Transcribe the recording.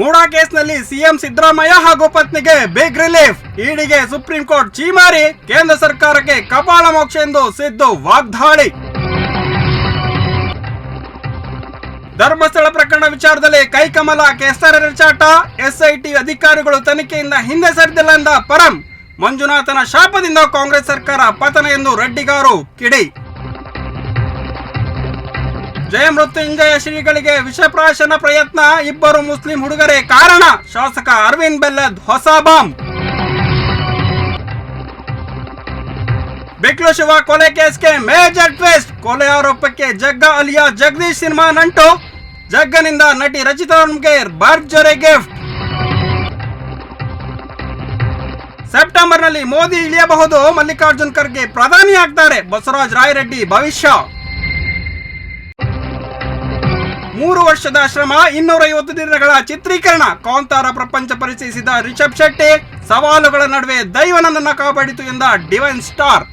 ಮೂಡಾ ಕೇಸ್ನಲ್ಲಿ ಸಿಎಂ ಸಿದ್ದರಾಮಯ್ಯ ಹಾಗೂ ಪತ್ನಿಗೆ ಬಿಗ್ ರಿಲೀಫ್ ಈಡಿಗೆ ಸುಪ್ರೀಂ ಕೋರ್ಟ್ ಚೀಮಾರಿ. ಕೇಂದ್ರ ಸರ್ಕಾರಕ್ಕೆ ಕಪಾಳ ಮೋಕ್ಷ ಎಂದು ಸಿದ್ದು ವಾಗ್ದಾಳಿ. ಧರ್ಮಸ್ಥಳ ಪ್ರಕರಣ ವಿಚಾರದಲ್ಲಿ ಕೈಕಮಲ ಕೆಸರ ರಿಚಾಟ. ಎಸ್ಐಟಿ ಅಧಿಕಾರಿಗಳು ತನಿಖೆಯಿಂದ ಹಿಂದೆ ಸರಿದಿಲ್ಲ ಎಂದ ಪರಂ. ಮಂಜುನಾಥನ ಶಾಪದಿಂದ ಕಾಂಗ್ರೆಸ್ ಸರ್ಕಾರ ಪತನ ಎಂದು ರೆಡ್ಡಿಗಾರು ಕಿಡಿ. ಜಯ ಮೃತ್ಯುಂಜಯ ಶ್ರೀಗಳಿಗೆ ವಿಷಪ್ರಾಶನ ಪ್ರಯತ್ನ. ಇಬ್ಬರು ಮುಸ್ಲಿಂ ಹುಡುಗರೇ, ಕಾರಣ ಶಾಸಕ ಅರವಿಂದ್ ಬೆಲ್ಲದ್ ಹೊಸ ಬಾಂಬ್. ಬಿಕ್ಲು ಶಿವ ಕೊಲೆ ಕೇಸ್ಗೆ ಮೇಜರ್ ಟ್ವಿಸ್ಟ್. ಕೊಲೆ ಆರೋಪಕ್ಕೆ ಜಗ್ಗ ಅಲಿಯಾ ಜಗದೀಶ್ ಸಿನಿಮಾ ನಂಟು. ಜಗ್ಗನಿಂದ ನಟಿ ರಚಿತಾಗೆ ಭರ್ಜರಿ ಗಿಫ್ಟ್. ಸೆಪ್ಟೆಂಬರ್ನಲ್ಲಿ ಮೋದಿ ಇಳಿಯಬಹುದು. ಮಲ್ಲಿಕಾರ್ಜುನ್ ಖರ್ಗೆ ಪ್ರಧಾನಿ ಆಗ್ತಾರೆ ಬಸವರಾಜ್ ರಾಯರೆಡ್ಡಿ ಭವಿಷ್ಯ. ಮೂರು ವರ್ಷದ ಶ್ರಮ ಇನ್ನೂರ ಐವತ್ತು ದಿನಗಳ ಚಿತ್ರೀಕರಣ. ಕಾಂತಾರ ಪ್ರಪಂಚ ಪರಿಚಯಿಸಿದ ರಿಷಬ್ ಶೆಟ್ಟಿ, ಸವಾಲುಗಳ ನಡುವೆ ದೈವನನ್ನ ಕಾಪಾಡಿತು ಎಂದ ಡಿವೈನ್ ಸ್ಟಾರ್.